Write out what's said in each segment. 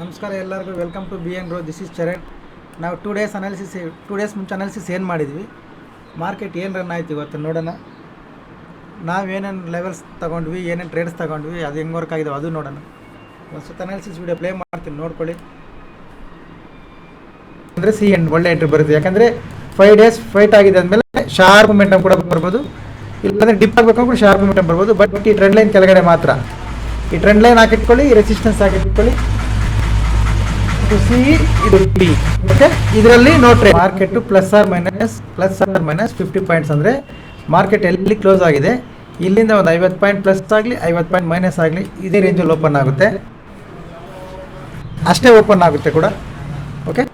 ನಮಸ್ಕಾರ ಎಲ್ಲರಿಗೂ. Welcome to B N ರೋ ದಿಸ್ ಇಸ್ ಚರಣ್ ನಾವು two days analysis two days ಮುಂಚೆ ಅನಾಲಿಸಿಸ್ ಏನು ಮಾಡಿದ್ವಿ? ಮಾರ್ಕೆಟ್ ಏನು ರನ್ ಆಯ್ತು ಇವತ್ತು ನೋಡೋಣ. ನಾವು ಏನೇನು ಲೆವೆಲ್ಸ್ ತೊಗೊಂಡ್ವಿ, ಏನೇನು ಟ್ರೇಡ್ಸ್ ತೊಗೊಂಡ್ವಿ, ಅದು ಹೆಂಗೆ ವರ್ಕ್ ಆಗಿದೆ ಅದು ನೋಡೋಣ. ಒಂದು ಸುತ್ತ ಅನಾಲಿಸಿಸ್ ವಿಡಿಯೋ ಪ್ಲೇ ಮಾಡ್ತೀನಿ, ನೋಡ್ಕೊಳ್ಳಿ. ಅಂದರೆ ಸಿ ಎಂಡ್ ಒಳ್ಳೆ ಎಂಟ್ರಿ ಬರುತ್ತೆ. ಯಾಕಂದರೆ ಫೈವ್ ಡೇಸ್ ಫೈಟ್ ಆಗಿದೆ ಅಂದಮೇಲೆ ಶಾರ್ಪ್ ಮೂಮೆಂಟಮ್ ಕೂಡ ಬರ್ಬೋದು. ಇಲ್ಲಾಂದರೆ ಡಿಪ್ ಆಗಬೇಕು ಶಾರ್ಪ್ ಮೂಮೆಂಟಮ್ ಬರ್ಬೋದು. ಬಟ್ ಈ ಟ್ರೆಂಡ್ ಲೈನ್ ಕೆಳಗಡೆ ಮಾತ್ರ. ಈ ಟ್ರೆಂಡ್ ಲೈನ್ ಹಾಕಿಟ್ಕೊಳ್ಳಿ ರೆಸಿಸ್ಟೆನ್ಸ್ ಹಾಕಿಟ್ಕೊಳ್ಳಿ. ಇದು ಸಿ ಇದು ಬಿ ಓಕೆ ಇದರಲ್ಲಿ notary market plus or minus plus or minus fifty points ಅಂದರೆ ಮಾರ್ಕೆಟ್ ಎಲ್ಲಿ ಕ್ಲೋಸ್ ಆಗಿದೆ? ಇಲ್ಲಿಂದ ಒಂದು ಐವತ್ತು ಪಾಯಿಂಟ್ ಪ್ಲಸ್ ಆಗಲಿ, ಐವತ್ತು ಪಾಯಿಂಟ್ ಮೈನಸ್ ಆಗಲಿ, ಇದೇ ರೇಂಜಲ್ಲಿ ಓಪನ್ ಆಗುತ್ತೆ. ಅಷ್ಟೇ ಓಪನ್ ಆಗುತ್ತೆ ಕೂಡ. ಓಕೆ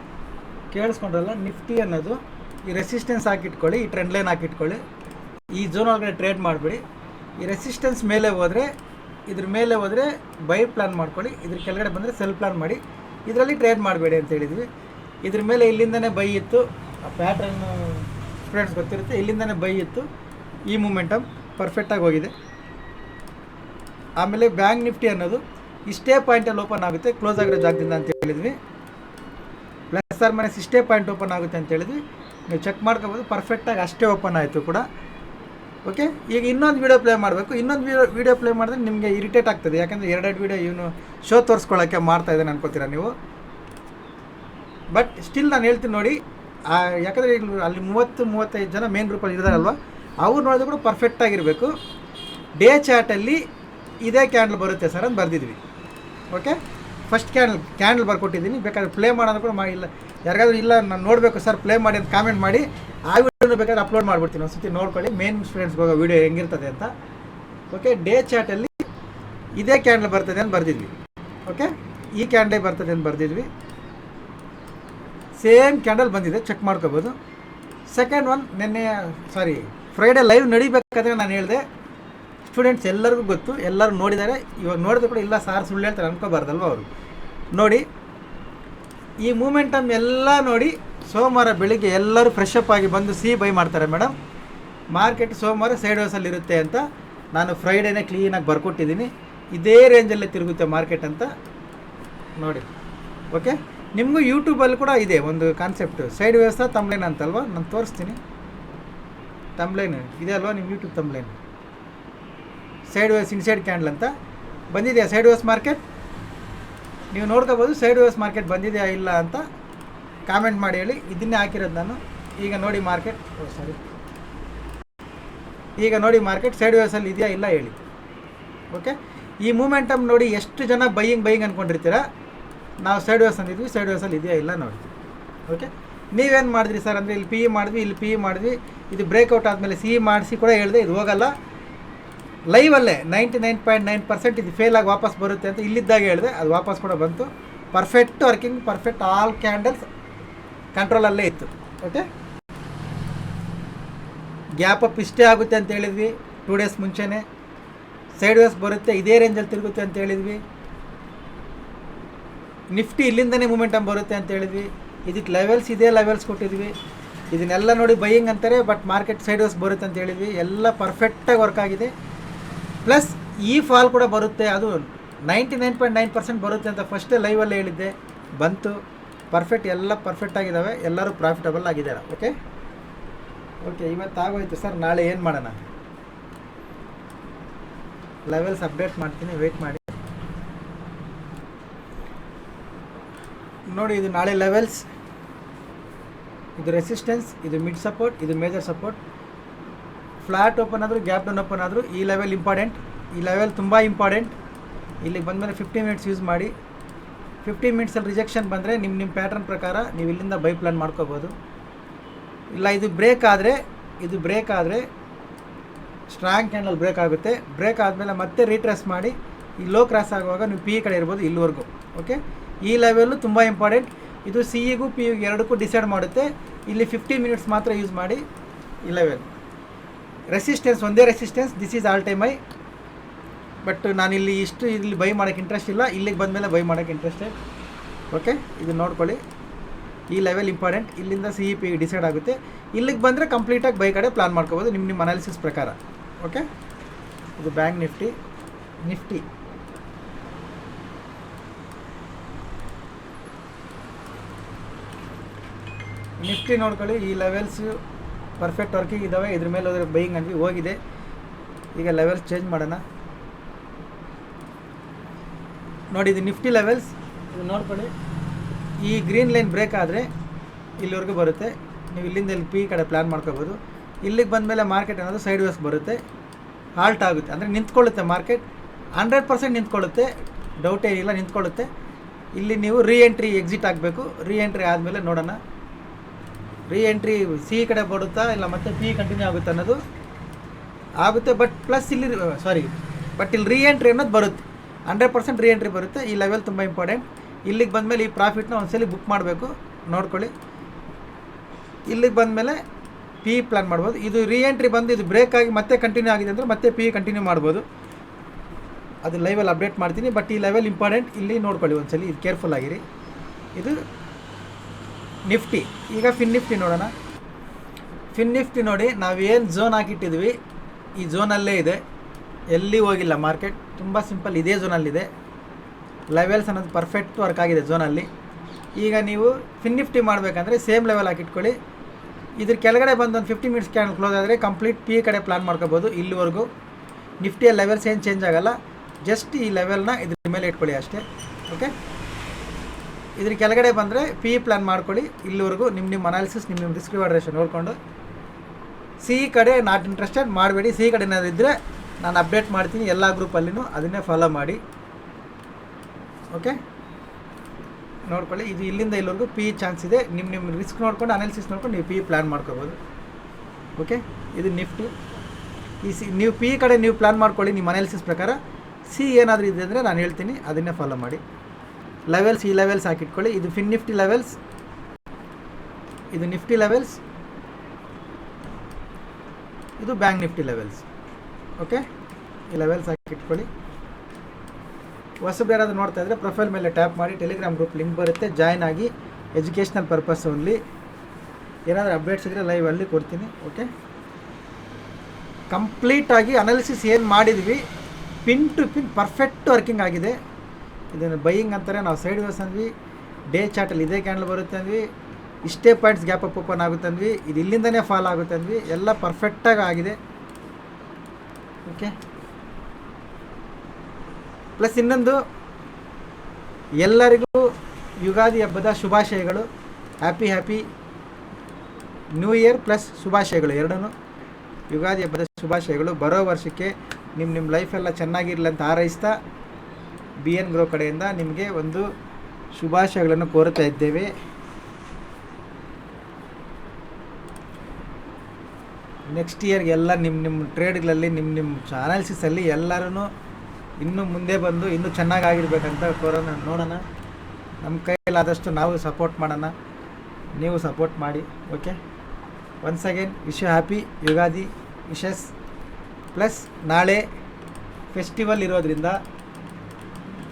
ಕೇಳಿಸ್ಕೊಂಡ್ರಲ್ಲ ನಿಫ್ಟಿ ಅನ್ನೋದು ಈ ರೆಸಿಸ್ಟೆನ್ಸ್ ಹಾಕಿಟ್ಕೊಳ್ಳಿ, ಈ ಟ್ರೆಂಡ್ ಲೈನ್ ಹಾಕಿಟ್ಕೊಳ್ಳಿ. ಈ ಝೋನ್ ಒಳಗಡೆ ಟ್ರೇಡ್ ಮಾಡಿಬಿಡಿ. ಈ ರೆಸಿಸ್ಟೆನ್ಸ್ ಮೇಲೆ ಹೋದರೆ, ಇದ್ರ ಮೇಲೆ ಹೋದರೆ ಬೈ ಪ್ಲಾನ್ ಮಾಡ್ಕೊಳ್ಳಿ, ಇದ್ರ ಕೆಳಗಡೆ ಬಂದರೆ ಸೆಲ್ ಪ್ಲಾನ್ ಮಾಡಿ. ಇದರಲ್ಲಿ ಟ್ರೇಡ್ ಮಾಡಬೇಡಿ ಅಂತ ಹೇಳಿದ್ವಿ. ಇದ್ರ ಮೇಲೆ ಇಲ್ಲಿಂದನೇ ಬೈ ಇತ್ತು. ಆ ಪ್ಯಾಟ್ರನ್ ಸ್ಟೂಡೆಂಟ್ಸ್ ಗೊತ್ತಿರುತ್ತೆ, ಇಲ್ಲಿಂದನೇ ಬೈ ಇತ್ತು. ಈ ಮೂಮೆಂಟಮ್ ಪರ್ಫೆಕ್ಟಾಗಿ ಹೋಗಿದೆ. ಆಮೇಲೆ ಬ್ಯಾಂಕ್ ನಿಫ್ಟಿ ಅನ್ನೋದು ಇಷ್ಟೇ ಪಾಯಿಂಟಲ್ಲಿ ಓಪನ್ ಆಗುತ್ತೆ ಕ್ಲೋಸ್ ಆಗಿರೋ ಜಾಗದಿಂದ ಅಂತ ಹೇಳಿದ್ವಿ. ಪ್ಲಸ್ ಆರ್ ಮೈನಸ್ ಇಷ್ಟೇ ಪಾಯಿಂಟ್ ಓಪನ್ ಆಗುತ್ತೆ ಅಂತ ಹೇಳಿದ್ವಿ. ನೀವು ಚೆಕ್ ಮಾಡ್ಕೋಬೋದು ಪರ್ಫೆಕ್ಟಾಗಿ ಅಷ್ಟೇ ಓಪನ್ ಆಯಿತು ಕೂಡ. ಓಕೆ ಈಗ ಇನ್ನೊಂದು ವೀಡಿಯೋ ಪ್ಲೇ ಮಾಡಬೇಕು. ಇನ್ನೊಂದು ವೀಡಿಯೋ ವೀಡಿಯೋ ಪ್ಲೇ ಮಾಡಿದ್ರೆ ನಿಮಗೆ ಇರಿಟೇಟ್ ಆಗ್ತದೆ. ಯಾಕಂದರೆ ಎರಡೆರಡು ವೀಡಿಯೋ ಇವನು ಶೋ ತೋರಿಸ್ಕೊಳ್ಳೋಕ್ಕೆ ಮಾಡ್ತಾ ಇದ್ದಾನೆ ಅನ್ಕೋತೀರಾ ನೀವು? ಬಟ್ ಸ್ಟಿಲ್ ನಾನು ಹೇಳ್ತೀನಿ ನೋಡಿ ಯಾಕಂದರೆ ಈಗ ಅಲ್ಲಿ ಮೂವತ್ತು, ಮೂವತ್ತೈದು ಜನ ಮೇನ್ ಗ್ರೂಪಲ್ಲಿ ಇದ್ದಾರಲ್ವ ಅವ್ರು ನೋಡಿದ್ರು ಕೂಡ ಪರ್ಫೆಕ್ಟಾಗಿರಬೇಕು ಡೇ ಚಾಟಲ್ಲಿ ಇದೇ ಕ್ಯಾಂಡಲ್ ಬರುತ್ತೆ ಸರ್ ಅಂತ ಬರೆದಿದ್ವಿ. ಓಕೆ ಫಸ್ಟ್ ಕ್ಯಾಂಡಲ್ ಕ್ಯಾಂಡಲ್ ಬರ್ಕೊಟ್ಟಿದ್ದೀನಿ. ಬೇಕಾದ್ರೆ ಪ್ಲೇ ಮಾಡೋದು ಕೂಡ ಮಾಡಿಲ್ಲ ಯಾರಿಗಾದ್ರೂ ಇಲ್ಲ, ನಾನು ನೋಡಬೇಕು ಸರ್ ಪ್ಲೇ ಮಾಡಿ ಅಂತ ಕಾಮೆಂಟ್ ಮಾಡಿ. ಆ ವಿಡಿಯೋನ ಬೇಕಾದ್ರೆ ಅಪ್ಲೋಡ್ ಮಾಡ್ಬಿಡ್ತೀನಿ. ಒಂದು ಸತಿ ನೋಡ್ಕೊಳ್ಳಿ ಮೇನ್ ಸ್ಟೂಡೆಂಟ್ಸ್ಗೆ ಹೋಗೋ ವೀಡಿಯೋ ಹೆಂಗಿರ್ತದೆ ಅಂತ. ಓಕೆ ಡೇ ಚಾಟಲ್ಲಿ ಇದೇ ಕ್ಯಾಂಡಲ್ ಬರ್ತದೆ ಅಂತ ಬರೆದಿದ್ವಿ. ಓಕೆ ಈ ಕ್ಯಾಂಡಲ್ ಬರ್ತದೆ ಅಂತ ಬರೆದಿದ್ವಿ. ಸೇಮ್ ಕ್ಯಾಂಡಲ್ ಬಂದಿದೆ. ಚೆಕ್ ಮಾಡ್ಕೋಬೋದು. ಸೆಕೆಂಡ್ ಒನ್ ನಿನ್ನೆ ಸಾರಿ ಫ್ರೈಡೇ ಲೈವ್ ನಡಿಬೇಕಾದ್ರೆ ನಾನು ಹೇಳಿದೆ ಸ್ಟೂಡೆಂಟ್ಸ್ ಎಲ್ಲರಿಗೂ ಗೊತ್ತು. ಎಲ್ಲರೂ ನೋಡಿದ್ದಾರೆ. ಇವಾಗ ನೋಡಿದ್ರು ಕೂಡ ಇಲ್ಲ, ಸಾರ್ ಸುಳ್ಳು ಹೇಳ್ತಾರೆ ಅನ್ಕೋಬಾರ್ದಲ್ವ ಅವರು. ನೋಡಿ, ಈ ಮೂಮೆಂಟಮ್ ಎಲ್ಲ ನೋಡಿ ಸೋಮವಾರ ಬೆಳಿಗ್ಗೆ ಎಲ್ಲರೂ ಫ್ರೆಶ್ ಅಪ್ ಆಗಿ ಬಂದು ಸಿ ಬೈ ಮಾಡ್ತಾರೆ ಮೇಡಮ್ ಮಾರ್ಕೆಟ್ ಸೋಮವಾರ ಸೈಡ್ ಹೌಸಲ್ಲಿ ಇರುತ್ತೆ ಅಂತ ನಾನು ಫ್ರೈಡೇನೇ ಕ್ಲೀನಾಗಿ ಬರ್ಕೊಟ್ಟಿದ್ದೀನಿ. ಇದೇ ರೇಂಜಲ್ಲೇ ತಿರುಗುತ್ತೆ ಮಾರ್ಕೆಟ್ ಅಂತ ನೋಡಿ. ಓಕೆ ನಿಮಗೂ ಯೂಟ್ಯೂಬಲ್ಲಿ ಕೂಡ ಇದೆ ಒಂದು ಕಾನ್ಸೆಪ್ಟು ಸೈಡ್ ವ್ಯವಸ್ಥೆ ತಮ್ಲೈನ್ ಅಂತಲ್ವಾ? ನಾನು ತೋರಿಸ್ತೀನಿ. ತಮ್ಲೈನ್ ಇದೆ ಅಲ್ವಾ ನಿಮ್ಮ YouTube thumbnail sideways inside candle ಅಂತ. ಬಂದಿದೆಯಾ ಸೈಡ್ ವೇಸ್ ಮಾರ್ಕೆಟ್ ನೀವು ನೋಡ್ಕೋಬೋದು ಸೈಡ್ ವೇಸ್ ಮಾರ್ಕೆಟ್ ಬಂದಿದೆಯಾ ಇಲ್ಲ ಅಂತ. ಕಾಮೆಂಟ್ ಮಾಡಿ ಹೇಳಿ. ಇದನ್ನೇ ಹಾಕಿರೋದು ನಾನು. ಈಗ ನೋಡಿ ಮಾರ್ಕೆಟ್ ಸಾರಿ ಈಗ ನೋಡಿ ಮಾರ್ಕೆಟ್ ಸೈಡ್ ವೇಸಲ್ಲಿ ಇದೆಯಾ ಇಲ್ಲ ಹೇಳಿ. ಓಕೆ ಈ ಮೂಮೆಂಟಮ್ ನೋಡಿ ಎಷ್ಟು ಜನ ಬೈಯಿಂಗ್ ಬೈಯಿಂಗ್ ಅಂದ್ಕೊಂಡಿರ್ತೀರಾ ನಾವು ಸೈಡ್ ವೇಸ್ ಅಂದಿದ್ವಿ ಸೈಡ್ ವೇಸಲ್ಲಿ ಇದೆಯಾ ಇಲ್ಲ ನೋಡಿ. ಓಕೆ ನೀವೇನು ಮಾಡಿದ್ರಿ ಸರ್ ಅಂದರೆ, ಇಲ್ಲಿ ಪಿ ಇ ಮಾಡಿದ್ವಿ, ಇಲ್ಲಿ ಪಿ ಇ ಮಾಡಿದ್ವಿ. ಇದು ಬ್ರೇಕ್ಔಟ್ ಆದಮೇಲೆ ಸಿ ಇ ಮಾಡಿಸಿ ಕೂಡ ಹೇಳಿದೆ, ಇದು ಹೋಗಲ್ಲ. ಲೈವಲ್ಲೇ ninety nine point nine percent ಇದು ಫೇಲ್ ಆಗಿ ವಾಪಸ್ ಬರುತ್ತೆ ಅಂತ ಇಲ್ಲಿದ್ದಾಗ ಹೇಳಿದೆ, ಅದು ವಾಪಸ್ ಕೂಡ ಬಂತು. Perfect working perfect all candles ಕಂಟ್ರೋಲಲ್ಲೇ ಇತ್ತು ಓಕೆ ಗ್ಯಾಪ್ ಅಪ್ ಇಷ್ಟೇ ಆಗುತ್ತೆ ಅಂತ ಹೇಳಿದ್ವಿ ಟೂ ಡೇಸ್ ಮುಂಚೆನೇ. ಸೈಡ್ ವೇಸ್ ಬರುತ್ತೆ, ಇದೇ ರೇಂಜಲ್ಲಿ ತಿರುಗುತ್ತೆ ಅಂತ ಹೇಳಿದ್ವಿ. ನಿಫ್ಟಿ ಇಲ್ಲಿಂದನೇ ಮೂಮೆಂಟಮ್ ಬರುತ್ತೆ ಅಂತ ಹೇಳಿದ್ವಿ. ಇದಕ್ಕೆ ಲೆವೆಲ್ಸ್ ಇದೇ ಲೆವೆಲ್ಸ್ ಕೊಟ್ಟಿದ್ವಿ. ಇದನ್ನೆಲ್ಲ ನೋಡಿ ಬೈಯಿಂಗ್ ಅಂತಾರೆ ಬಟ್ ಮಾರ್ಕೆಟ್ ಸೈಡ್ ವೇಸ್ ಬರುತ್ತೆ ಅಂತ ಹೇಳಿದ್ವಿ. ಎಲ್ಲ ಪರ್ಫೆಕ್ಟಾಗಿ ವರ್ಕ್ ಆಗಿದೆ. ಪ್ಲಸ್ ಈ ಫಾಲ್ ಕೂಡ ಬರುತ್ತೆ. ಅದು ninety nine point nine percent ಬರುತ್ತೆ ಅಂತ ಫಸ್ಟೇ ಲೈವಲ್ಲೇ ಹೇಳಿದ್ದೆ. ಬಂತು. ಪರ್ಫೆಕ್ಟ್ ಎಲ್ಲ ಪರ್ಫೆಕ್ಟ್ ಆಗಿದ್ದಾವೆ ಎಲ್ಲರೂ ಪ್ರಾಫಿಟಬಲ್ ಆಗಿದ್ದಾರೆ. ಓಕೆ ಓಕೆ ಇವತ್ತು ಆಗೋಯ್ತು ಸರ್ ನಾಳೆ ಏನು ಮಾಡೋಣ? ಲೆವೆಲ್ಸ್ ಅಪ್ಡೇಟ್ ಮಾಡ್ತೀನಿ. ವೆಯ್ಟ್ ಮಾಡಿ. ನೋಡಿ, ಇದು ನಾಳೆ ಲೆವೆಲ್ಸ್ ಇದು ರೆಸಿಸ್ಟೆನ್ಸ್ ಇದು ಮಿಡ್ ಸಪೋರ್ಟ್ ಇದು ಮೇಜರ್ ಸಪೋರ್ಟ್ ಫ್ಲಾಟ್ ಓಪನ್ ಆದರೂ ಗ್ಯಾಪ್ ಡೌನ್ ಓಪನ್ ಆದರೂ ಈ ಲೆವೆಲ್ ಇಂಪಾರ್ಟೆಂಟ್ ಈ ಲೆವೆಲ್ ತುಂಬ ಇಂಪಾರ್ಟೆಂಟ್ ಇಲ್ಲಿಗೆ ಬಂದಮೇಲೆ ಫಿಫ್ಟಿ ಮಿನಿಟ್ಸ್ ಯೂಸ್ ಮಾಡಿ. ಫಿಫ್ಟಿ ಮಿನಿಟ್ಸಲ್ಲಿ ರಿಜೆಕ್ಷನ್ ಬಂದರೆ ನಿಮ್ಮ ನಿಮ್ಮ ಪ್ಯಾಟ್ರನ್ ಪ್ರಕಾರ ನೀವು ಇಲ್ಲಿಂದ ಬೈ ಪ್ಲಾನ್ ಮಾಡ್ಕೋಬೋದು. ಇಲ್ಲ, ಇದು ಬ್ರೇಕ್ ಆದರೆ, ಇದು ಬ್ರೇಕ್ ಆದರೆ ಸ್ಟ್ರಾಂಗ್ ಕ್ಯಾಂಡಲ್ ಬ್ರೇಕ್ ಆಗುತ್ತೆ. ಬ್ರೇಕ್ ಆದಮೇಲೆ ಮತ್ತೆ ರೀಟ್ರೆಸ್ ಮಾಡಿ, ಈ ಲೋ ಕ್ರಾಸ್ ಆಗುವಾಗ ನೀವು ಪಿ ಕಡೆ ಇರ್ಬೋದು ಇಲ್ಲಿವರೆಗೂ ಓಕೆ ಈ ಲೆವೆಲ್ಲು ತುಂಬ ಇಂಪಾರ್ಟೆಂಟ್ ಇದು ಸಿ ಇಗೂ ಪಿ ಯುಗೆ ಎರಡಕ್ಕೂ ಡಿಸೈಡ್ ಮಾಡುತ್ತೆ. ಇಲ್ಲಿ ಫಿಫ್ಟಿ ಮಿನಿಟ್ಸ್ ಮಾತ್ರ ಯೂಸ್ ಮಾಡಿ ಈ ಲೆವೆಲ್ ರೆಸಿಸ್ಟೆನ್ಸ್ ಒಂದೇ resistance this is all time high but ನಾನು ಇಲ್ಲಿ ಇಷ್ಟು ಇಲ್ಲಿ ಬೈ ಮಾಡೋಕ್ಕೆ ಇಂಟ್ರೆಸ್ಟ್ ಇಲ್ಲ. ಇಲ್ಲಿಗೆ ಬಂದ ಮೇಲೆ ಬೈ ಮಾಡೋಕ್ಕೆ ಇಂಟ್ರೆಸ್ಟೇ ಓಕೆ ಇದು ನೋಡ್ಕೊಳ್ಳಿ. ಈ ಲೆವೆಲ್ ಇಂಪಾರ್ಟೆಂಟ್ ಇಲ್ಲಿಂದ ಸಿ ಇ ಪಿ ಡಿಸೈಡ್ ಆಗುತ್ತೆ. ಇಲ್ಲಿಗೆ ಬಂದರೆ ಕಂಪ್ಲೀಟಾಗಿ ಬೈ ಕಡೆ ಪ್ಲ್ಯಾನ್ ಮಾಡ್ಕೋಬೋದು. ನಿಮ್ಮ ನಿಮ್ಮ ಅನಾಲಿಸಿಸ್ ಪ್ರಕಾರ. ಓಕೆ ಇದು ಬ್ಯಾಂಕ್ ನಿಫ್ಟಿ ನಿಫ್ಟಿ ನಿಫ್ಟಿ ನೋಡ್ಕೊಳ್ಳಿ. ಈ ಲೆವೆಲ್ಸ್ ಪರ್ಫೆಕ್ಟ್ ವರ್ಕಿಂಗ್ ಇದ್ದಾವೆ. ಇದ್ರ ಮೇಲೆ ಹೋದರೆ ಬೈಯಿಂಗ್ ಅಂದ್ವಿ ಹೋಗಿದೆ. ಈಗ ಲೆವೆಲ್ಸ್ ಚೇಂಜ್ ಮಾಡೋಣ. ನೋಡಿ ಇದು ನಿಫ್ಟಿ ಲೆವೆಲ್ಸ್ ಇದು ನೋಡ್ಕೊಳ್ಳಿ. ಈ ಗ್ರೀನ್ ಲೈನ್ ಬ್ರೇಕ್ ಆದರೆ ಇಲ್ಲಿವರೆಗೂ ಬರುತ್ತೆ. ನೀವು ಇಲ್ಲಿಂದ ಇಲ್ಲಿ ಪಿ ಕಡೆ ಪ್ಲ್ಯಾನ್ ಮಾಡ್ಕೋಬೋದು. ಇಲ್ಲಿಗೆ ಬಂದ ಮೇಲೆ ಮಾರ್ಕೆಟ್ ಅನ್ನೋದು ಸೈಡ್ ವೇಸ್ ಬರುತ್ತೆ. ಹಾಲ್ಟ್ ಆಗುತ್ತೆ. ಅಂದರೆ ನಿಂತ್ಕೊಳ್ಳುತ್ತೆ ಮಾರ್ಕೆಟ್ ಹಂಡ್ರೆಡ್ ಪರ್ಸೆಂಟ್ ನಿಂತ್ಕೊಳ್ಳುತ್ತೆ. ಡೌಟ್ ಇಲ್ಲ, ನಿಂತ್ಕೊಳ್ಳುತ್ತೆ. ಇಲ್ಲಿ ನೀವು ರೀ ಎಂಟ್ರಿ ಎಕ್ಸಿಟ್ ಆಗಬೇಕು. ರೀ ಎಂಟ್ರಿ ಆದಮೇಲೆ ನೋಡೋಣ. ರೀ ಎಂಟ್ರಿ ಸಿ ಕಡೆ ಬರುತ್ತಾ ಇಲ್ಲ ಮತ್ತೆ ಪಿ ಕಂಟಿನ್ಯೂ ಆಗುತ್ತೆ ಅನ್ನೋದು. ಆಗುತ್ತೆ ಬಟ್ ಪ್ಲಸ್ ಇಲ್ಲಿ ಸಾರಿ ಬಟ್ ಇಲ್ಲಿ ರೀ ಎಂಟ್ರಿ ಅನ್ನೋದು ಬರುತ್ತೆ. ಹಂಡ್ರೆಡ್ ಪರ್ಸೆಂಟ್ ರೀ ಎಂಟ್ರಿ ಬರುತ್ತೆ. ಈ ಲೆವೆಲ್ ತುಂಬ ಇಂಪಾರ್ಟೆಂಟ್ ಇಲ್ಲಿಗೆ ಬಂದಮೇಲೆ ಈ ಪ್ರಾಫಿಟ್ನ ಒಂದ್ಸಲಿ ಬುಕ್ ಮಾಡಬೇಕು. ನೋಡ್ಕೊಳ್ಳಿ. ಇಲ್ಲಿಗೆ ಬಂದಮೇಲೆ ಪಿ ಪ್ಲ್ಯಾನ್ ಮಾಡ್ಬೋದು. ಇದು ರೀ ಎಂಟ್ರಿ ಬಂದು ಇದು ಬ್ರೇಕ್ ಆಗಿ ಮತ್ತೆ ಕಂಟಿನ್ಯೂ ಆಗಿದೆ ಅಂದರೆ ಮತ್ತೆ ಪಿ ಕಂಟಿನ್ಯೂ ಮಾಡ್ಬೋದು. ಅದು ಲೈವಲ್ಲಿ ಅಪ್ಡೇಟ್ ಮಾಡ್ತೀನಿ. ಬಟ್ ಈ ಲೆವೆಲ್ ಇಂಪಾರ್ಟೆಂಟ್ ಇಲ್ಲಿ ನೋಡ್ಕೊಳ್ಳಿ ಒಂದ್ಸಲಿ. ಇದು ಕೇರ್ಫುಲ್ ಆಗಿರಿ. ಇದು ನಿಫ್ಟಿ ಈಗ ಫಿನ್ ನಿಫ್ಟಿ ನೋಡೋಣ. ಫಿನ್ ನಿಫ್ಟಿ ನೋಡಿ ನಾವೇನು ಝೋನ್ ಹಾಕಿಟ್ಟಿದ್ವಿ, ಈ ಝೋನಲ್ಲೇ ಇದೆ. ಎಲ್ಲಿ ಹೋಗಿಲ್ಲ. ಮಾರ್ಕೆಟ್ ತುಂಬ ಸಿಂಪಲ್ ಇದೇ ಝೋನಲ್ಲಿದೆ ಲೆವೆಲ್ಸ್ ಅನ್ನೋದು ಪರ್ಫೆಕ್ಟ್ ವರ್ಕ್ ಆಗಿದೆ ಝೋನಲ್ಲಿ ಈಗ ನೀವು ಫಿನ್ ನಿಫ್ಟಿ ಮಾಡಬೇಕಂದ್ರೆ ಸೇಮ್ ಲೆವೆಲ್ ಹಾಕಿಟ್ಕೊಳ್ಳಿ ಇದ್ರ ಕೆಳಗಡೆ ಬಂದು ಒಂದು ಫಿಫ್ಟಿ ಮಿನಿಟ್ಸ್ ಕ್ಯಾನ್ ಕ್ಲೋಸ್ ಆದರೆ ಕಂಪ್ಲೀಟ್ ಪಿ ಕಡೆ ಪ್ಲಾನ್ ಮಾಡ್ಕೋಬೋದು ಇಲ್ಲಿವರೆಗೂ. ನಿಫ್ಟಿಯ ಲೆವೆಲ್ಸ್ ಏನು ಚೇಂಜ್ ಆಗಲ್ಲ. ಜಸ್ಟ್ ಈ ಲೆವೆಲ್ನ ಇದ್ರ ಮೇಲೆ ಇಟ್ಕೊಳ್ಳಿ ಅಷ್ಟೇ. ಓಕೆ ಇದ್ರ ಕೆಳಗಡೆ ಬಂದರೆ ಪಿ ಪ್ಲಾನ್ ಮಾಡ್ಕೊಳ್ಳಿ. ಇಲ್ಲಿವರೆಗೂ ನಿಮ್ಮ ನಿಮ್ಮ ಅನಾಲಿಸಿಸ್ ನಿಮ್ಮ ನಿಮ್ಮ ರಿಸ್ಕ್ ನೋಡಿಕೊಂಡು. ಸಿ ಕಡೆ ನಾಟ್ ಇಂಟ್ರೆಸ್ಟೆಡ್ ಮಾಡಬೇಡಿ. ಸಿ ಕಡೆ ಏನಾದ್ರು ಇದ್ದರೆ ನಾನು ಅಪ್ಡೇಟ್ ಮಾಡ್ತೀನಿ ಎಲ್ಲ ಗ್ರೂಪಲ್ಲಿನೂ ಅದನ್ನೇ ಫಾಲೋ ಮಾಡಿ. ಓಕೆ ನೋಡ್ಕೊಳ್ಳಿ, ಇದು ಇಲ್ಲಿಂದ ಇಲ್ಲಿವರೆಗೂ ಪಿ ಚಾನ್ಸ್ ಇದೆ. ನಿಮ್ಮ ನಿಮ್ಮ ರಿಸ್ಕ್ ನೋಡ್ಕೊಂಡು ಅನಾಲಿಸಿಸ್ ನೋಡ್ಕೊಂಡು ನೀವು ಪಿ ಪ್ಲ್ಯಾನ್ ಮಾಡ್ಕೋಬೋದು. ಓಕೆ ಇದು ನಿಫ್ಟಿ ಈ ಸಿ ನೀವು ಪಿ ಕಡೆ ನೀವು ಪ್ಲ್ಯಾನ್ ಮಾಡ್ಕೊಳ್ಳಿ ನಿಮ್ಮ ಅನಾಲಿಸಿಸ್ ಪ್ರಕಾರ. ಸಿ ಏನಾದರೂ ಇದೆ ಅಂದರೆ ನಾನು ಹೇಳ್ತೀನಿ, ಅದನ್ನೇ ಫಾಲೋ ಮಾಡಿ. ಲೆವೆಲ್ಸ್ ಈ ಲೆವೆಲ್ಸ್ ಹಾಕಿಟ್ಕೊಳ್ಳಿ. ಇದು ಫಿನ್ ನಿಫ್ಟಿ ಲೆವೆಲ್ಸ್ ಇದು ನಿಫ್ಟಿ ಲೆವೆಲ್ಸ್ ಇದು ಬ್ಯಾಂಕ್ ನಿಫ್ಟಿ ಲೆವೆಲ್ಸ್ ಓಕೆ? ಈ ಲೆವೆಲ್ಸ್ ಹಾಕಿಟ್ಕೊಳ್ಳಿ ಹೊಸಬ್ರು ಯಾರಾದರೂ ನೋಡ್ತಾ ಇದ್ದರೆ ಪ್ರೊಫೈಲ್ ಮೇಲೆ ಟ್ಯಾಪ್ ಮಾಡಿ, ಟೆಲಿಗ್ರಾಮ್ ಗ್ರೂಪ್ ಲಿಂಕ್ ಬರುತ್ತೆ. ಜಾಯ್ನ್ ಆಗಿ ಎಜುಕೇಷ್ನಲ್ ಪರ್ಪಸ್ ಓನ್ಲಿ ಏನಾದರೂ ಅಪ್ಡೇಟ್ಸ್ ಇದ್ದರೆ ಲೈವ್ ಅಲ್ಲಿ ಕೊಡ್ತೀನಿ, ಓಕೆ? ಕಂಪ್ಲೀಟಾಗಿ ಅನಾಲಿಸಿಸ್ ಏನು ಮಾಡಿದ್ವಿ? Pin to pin perfect working ಆಗಿದೆ. ಇದನ್ನು ಬೈಯಿಂಗ್ ಅಂತಾರೆ, ನಾವು ಸೈಡ್ ವೇಸ್ ಅಂದ್ವಿ. ಡೇ ಚಾರ್ಟಲ್ಲಿ ಇದೇ ಕ್ಯಾಂಡಲ್ ಬರುತ್ತೆ ಅಂದ್ವಿ. ಇಷ್ಟೇ ಪಾಯಿಂಟ್ಸ್ ಗ್ಯಾಪ್ ಅಪ್ ಓಪನ್ ಆಗುತ್ತೆ ಅಂದ್ವಿ. ಇದು ಇಲ್ಲಿಂದನೇ ಫಾಲ್ ಆಗುತ್ತೆ ಅಂದ್ವಿ. ಎಲ್ಲ ಪರ್ಫೆಕ್ಟಾಗಿ ಆಗಿದೆ. ಓಕೆ ಪ್ಲಸ್ ಇನ್ನೊಂದು, ಎಲ್ಲರಿಗೂ ಯುಗಾದಿ ಹಬ್ಬದ ಶುಭಾಶಯಗಳು. Happy happy new year plus ಶುಭಾಶಯಗಳು. ಎರಡೂ ಯುಗಾದಿ ಹಬ್ಬದ ಶುಭಾಶಯಗಳು. ಬರೋ ವರ್ಷಕ್ಕೆ ನಿಮ್ಮ ನಿಮ್ಮ ಲೈಫೆಲ್ಲ ಚೆನ್ನಾಗಿರಲಿ ಅಂತ ಹಾರೈಸ್ತಾ ಬಿ ಎನ್ ಗ್ರೋ ಕಡೆಯಿಂದ ನಿಮಗೆ ಒಂದು ಶುಭಾಶಯಗಳನ್ನು ಕೋರುತ್ತಾ ಇದ್ದೇವೆ. ನೆಕ್ಸ್ಟ್ ಇಯರ್ಗೆ ಎಲ್ಲ ನಿಮ್ಮ ನಿಮ್ಮ ಟ್ರೇಡ್ಗಳಲ್ಲಿ ನಿಮ್ಮ ನಿಮ್ಮ ಅನಾಲಿಸಿಸಲ್ಲಿ ಎಲ್ಲರೂ ಇನ್ನೂ ಮುಂದೆ ಬಂದು ಇನ್ನೂ ಚೆನ್ನಾಗಾಗಿರ್ಬೇಕಂತ ಕೋರೋಣ ನೋಡೋಣ. ನಮ್ಮ ಕೈಲಾದಷ್ಟು ನಾವು ಸಪೋರ್ಟ್ ಮಾಡೋಣ. ನೀವು ಸಪೋರ್ಟ್ ಮಾಡಿ okay once again wish happy Ugadi wishes plus ನಾಳೆ ಫೆಸ್ಟಿವಲ್ ಇರೋದ್ರಿಂದ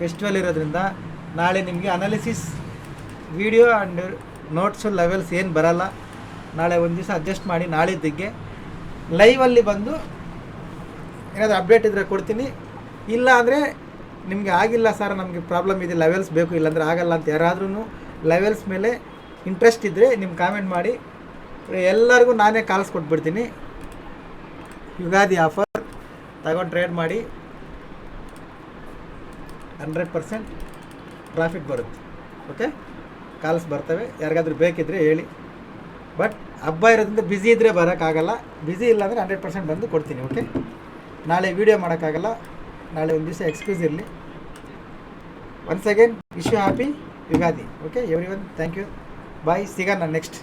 ಫೆಸ್ಟಿವಲ್ ಇರೋದ್ರಿಂದ ನಾಳೆ ನಿಮಗೆ analysis video and notes levels ಏನು ಬರಲ್ಲ. ನಾಳೆ ಒಂದು ದಿವಸ ಅಡ್ಜಸ್ಟ್ ಮಾಡಿ ನಾಳಿದ್ದಕ್ಕೆ ಲೈವಲ್ಲಿ ಬಂದು ಏನಾದರೂ ಅಪ್ಡೇಟ್ ಇದ್ದರೆ ಕೊಡ್ತೀನಿ. ಇಲ್ಲ ಅಂದರೆ ನಿಮಗೆ ಆಗಿಲ್ಲ ಸರ್ ನಮಗೆ ಪ್ರಾಬ್ಲಮ್ ಇದೆ ಲೆವೆಲ್ಸ್ ಬೇಕು, ಇಲ್ಲಾಂದರೆ ಆಗಲ್ಲ ಅಂತ ಯಾರಾದ್ರೂ ಲೆವೆಲ್ಸ್ ಮೇಲೆ ಇಂಟ್ರೆಸ್ಟ್ ಇದ್ದರೆ ನಿಮ್ಮ ಕಾಮೆಂಟ್ ಮಾಡಿ. ಎಲ್ಲರಿಗೂ ನಾನೇ ಕಾಲ್ಸ್ ಕೊಟ್ಬಿಡ್ತೀನಿ. ಯುಗಾದಿ ಆಫರ್ ತಗೊಂಡು ಟ್ರೇಡ್ ಮಾಡಿ. ಹಂಡ್ರೆಡ್ ಪರ್ಸೆಂಟ್ ಪ್ರಾಫಿಟ್ ಬರುತ್ತೆ. ಓಕೆ ಕಾಲ್ಸ್ ಬರ್ತವೆ. ಯಾರಿಗಾದ್ರೂ ಬೇಕಿದ್ದರೆ ಹೇಳಿ. ಬಟ್ ಹಬ್ಬ ಇರೋದ್ರಿಂದ ಬ್ಯುಸಿ ಇದ್ದರೆ ಬರೋಕ್ಕಾಗಲ್ಲ. ಬ್ಯುಸಿ ಇಲ್ಲ ಅಂದರೆ ಹಂಡ್ರೆಡ್ ಪರ್ಸೆಂಟ್ ಬಂದು ಕೊಡ್ತೀನಿ ಓಕೆ ನಾಳೆ ವೀಡಿಯೋ ಮಾಡೋಕ್ಕಾಗಲ್ಲ. ನಾಳೆ ಒಂದು ದಿವಸ ಎಕ್ಸ್ಕ್ಯೂಸ್ ಇರಲಿ. Once again wish you happy Ugadi okay everyone thank you bye ಸಿಗೋಣ ನೆಕ್ಸ್ಟ್